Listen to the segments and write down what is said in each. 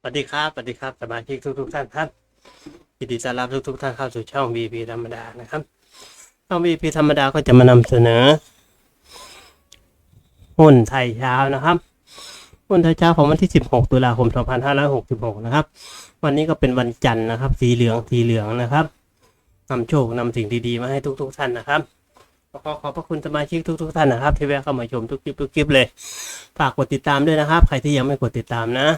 สวัสดีครับสวัสดีครับสมาชิกทุกทุกๆท่านครับยินดีต้อนรับทุกทุกๆท่านเข้าสู่ช่อง VP ธรรมดานะครับช่อง VP ธรรมดาก็จะมานำเสนอหุ้นไทยเช้านะครับหุ้นไทยเช้าของวันที่ 16 ตุลาคม 2566 นะครับ วันนี้ก็เป็นวันจันทร์นะครับ สีเหลือง สีเหลืองนะครับนำโชคนำสิ่งดีๆ มาให้ทุกๆ ท่านนะครับ ขอขอบพระคุณสมาชิกทุกๆท่านนะครับ ที่แวะเข้ามาชมทุกคลิปทุกคลิปเลย ฝากกดติดตามด้วยนะครับ ใครที่ยังไม่กดติดตามนะ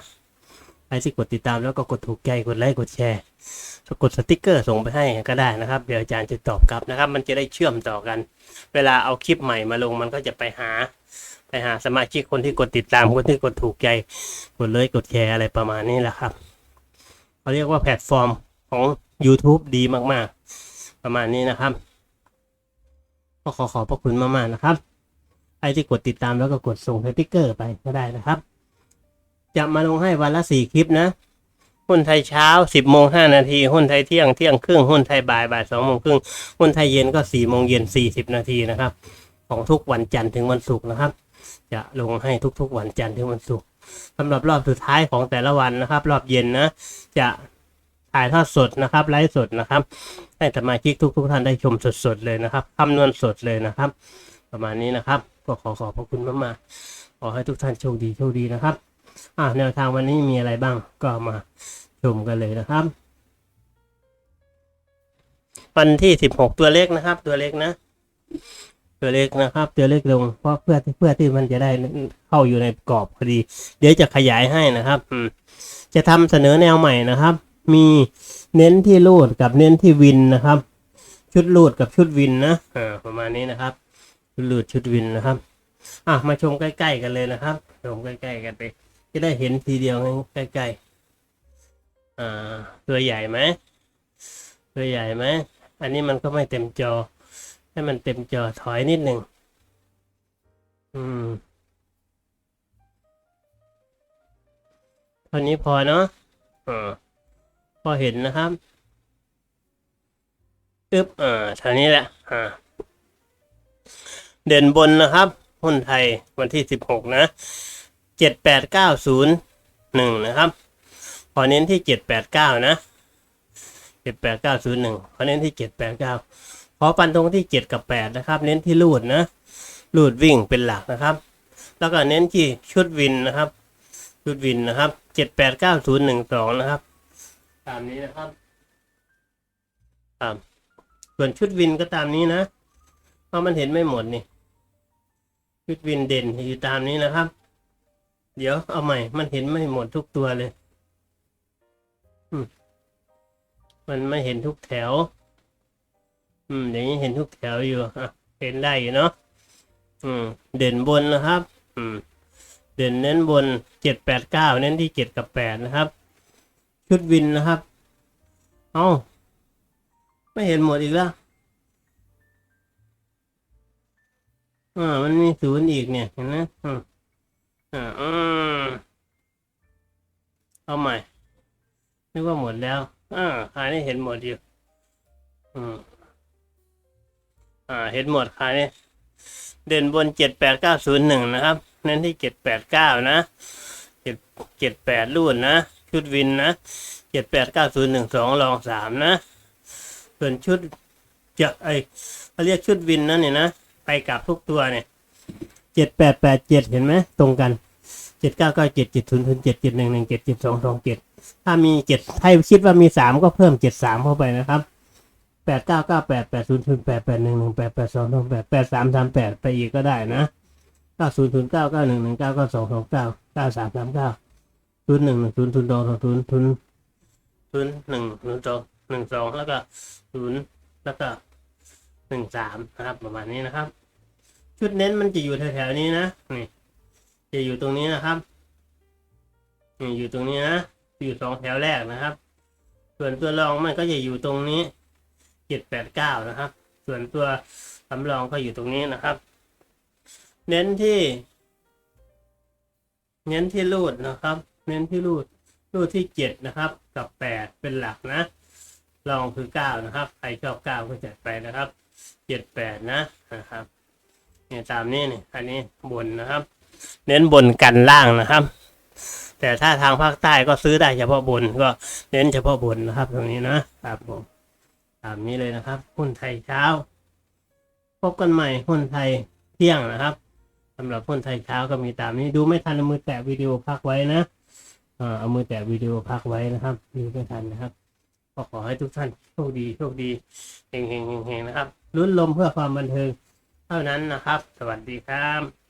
ใครที่กดติดตามแล้วก็กดถูกใจกดไลค์กดแชร์กดสติกเกอร์ส่งไปให้ก็ได้นะครับ เดี๋ยวอาจารย์จะตอบกลับนะครับ มันจะได้เชื่อมต่อกัน เวลาเอาคลิปใหม่มาลงมันก็จะไปหา ไปหาสมาชิกคนที่กดติดตามคนที่กดถูกใจกดเลยกดแชร์อะไรประมาณนี้แหละครับเขาเรียกว่าแพลตฟอร์มของ YouTube ดีมากๆ ประมาณนี้นะครับ ก็ขอขอบพระคุณมากๆนะครับใครที่กดติดตามแล้วก็กดส่งสติกเกอร์ไปก็ได้นะครับ จะมาลงให้วันละสี่คลิปนะหุ้นไทยเช้าสิบโมงห้านาทีหุ้นไทยเที่ยงเที่ยงครึ่งหุ้นไทยบ่ายบ่ายสองโมงครึ่งหุ้นไทยเย็นก็สี่โมงเย็นสี่สิบนาทีนะครับ ของทุกวันจันทร์ถึงวันศุกร์นะครับ จะลงให้ทุกๆวันจันทร์ถึงวันศุกร์สำหรับรอบสุดท้ายของแต่ละวันนะครับ รอบเย็นนะ จะ ถ่ายทอดสดนะครับไลฟ์สดนะครับ ให้สมาชิกทุกๆท่านได้ชมสดๆเลยนะครับคำนวณสดเลยนะครับ ประมาณนี้นะครับ ก็ขอขอบพระคุณมากๆขอให้ทุกท่านโชคดีโชคดีนะครับอ่าแนวทางวันนี้มีอะไรบ้างก็มาชมกันเลยนะครับ วันที่สิบหกตัวเลขนะครับ ตัวเลขนะ ตัวเลขนะครับ ตัวเลขลงเพราะเพื่อเพื่อที่มันจะได้เข้าอยู่ในกรอบพอดี เดี๋ยวจะขยายให้นะครับ อืมจะทำเสนอแนวใหม่นะครับ มีเน้นที่รูดกับเน้นที่วินนะครับ ชุดรูดกับชุดวินนะอ่าประมาณนี้นะครับ ชุดรูดชุดวินนะครับอะมาชมใกล้ ๆ กันเลยนะครับชมใกล้ ๆ กันไปจะได้เห็นทีเดียวใกล้ๆอ่าตัวใหญ่ไหมตัวใหญ่ไหมอันนี้มันก็ไม่เต็มจอ ให้มันเต็มจอถอยนิดหนึ่งอืมเท่านี้พอเนาะอ่า อเห็นนะครับอึ๊บอ่าท่านี้แหละอ่าเด่นบนนะครับหุ้นไทยวันที่สิบหกนะเจ็ดแปดเก้าศูนย์หนึ่งนะครับขอเน้นที่เจ็ดแปดเก้านะเจ็ดแปดเก้าศูนย์หนึ่งขอเน้นที่เจ็ดแปดเก้าขอปันตรงที่เจ็ดกับแปดนะครับ เน้นที่ลูดนะลูดวิ่งเป็นหลักนะครับ แล้วก็เน้นที่ชุดวินนะครับ ชุดวินนะครับเจ็ดแปดเก้าศูนย์หนึ่งสองนะครับ ตามนี้นะครับตามส่วนชุดวินก็ตามนี้นะ เพราะมันเห็นไม่หมดนี่ ชุดวินเด่นอยู่ตามนี้นะครับ เดี๋ยวเอาใหม่ มันเห็นไม่หมดทุกตัวเลยมมันไม่เห็นทุกแถว อืมอย่างนี้เห็นทุกแถวอยู่อะเห็นได้อยู่เนาะ อืม เด่นบนนะครับ อืม เด่นเน้นบนเจ็ดแปดเก้าเน้นที่เจ็ดกับแปดนะครับ ชุดวินนะครับ เอ้าไม่เห็นหมดอีกแล้วอ่ามันมีศูนย์อีกเนี่ย เห็นไหมอ่าอืมเอาใหม่นึกว่าหมดแล้วอ่าคราวนี้เห็นหมดอยู่อืมอ่า เห็นหมดคราวนี้เด่นบนเจ็ดแปดเก้าศูนย์หนึ่งนะครับ เน้นที่เจ็ดแปดเก้านะเจ็ดเจ็ดแปดรุ่นนะ ชุดวินนะเจ็ดแปดเก้าศูนย์หนึ่งสองรองสามนะ ส่วนชุดจะไอเขาเรียกชุดวินนะเนี่ยนะ ไปกลับทุกตัวเนี่ยเจ็ดแปดแปดเจ็ดเห็นไหมตรงกันเจ็ดเก้าเก้าเจ็ดเจ็ดศูนย์ศูนย์เจ็ดเจ็ดหนึ่งหนึ่งเจ็ดเจ็ดสองสองเจ็ดถ้ามีเจ็ดถ้าคิดว่ามีสามก็เพิ่มเจ็ดสามเข้าไปนะครับแปดเก้าเก้าแปดแปดศูนย์ศูนย์แปดแปดหนึ่งหนึ่งแปดแปดสองสองแปดแปดสามสามแปดไปอีกก็ได้นะเก้าศูนย์ศูนย์เก้าเก้าหนึ่งหนึ่งเก้าเก้าสองสองเก้าเก้าสามสามเก้า ศูนย์หนึ่งหนึ่งศูนย์ศูนย์สองสองศูนย์ศูนย์ศูนย์หนึ่งศูนย์สองหนึ่งสองแล้วก็ศูนย์แล้วก็หนึ่งสามนะครับ ประมาณนี้นะครับ ชุดเน้นมันจะอยู่แถวๆนี้นะนี่จะอยู่ตรงนี้นะครับนี่อยู่ตรงนี้นะอยู่สองแถวแรกนะครับ ส่วนตัวรองมันก็จะอยู่ตรงนี้เจ็ดแปดเก้านะครับ ส่วนตัวสำรองก็อยู่ตรงนี้นะครับ เน้นที่ เน้นที่รูดนะครับ เน้นที่รูดรูดที่เจ็ดนะครับ กับแปดเป็นหลักนะรองคือเก้านะครับใครชอบเก้าก็จัดไปนะครับเจ็ดแปดนะนะครับเนี่ยตามนี้เนี่ยอันนี้บนนะครับ เน้นบนกันล่างนะครับ แต่ถ้าทางภาคใต้ก็ซื้อได้เฉพาะบนก็เน้นเฉพาะบนนะครับ ตรงนี้นะครับผมตามนี้เลยนะครับหุ้นไทยเช้า พบกันใหม่หุ้นไทยเที่ยงนะครับสำหรับหุ้นไทยเช้าก็มีตามนี้ดูไม่ทันมือแตะวิดีโอพักไว้นะ เอามือแตะวิดีโอพักไว้นะครับดูไม่ทันนะครับก็ขอให้ทุกท่านโชคดีโชคดีเฮงเฮงเฮงเฮงนะครับลุ้นลมเพื่อความบันเทิงเท่านั้นนะครับ สวัสดีครับ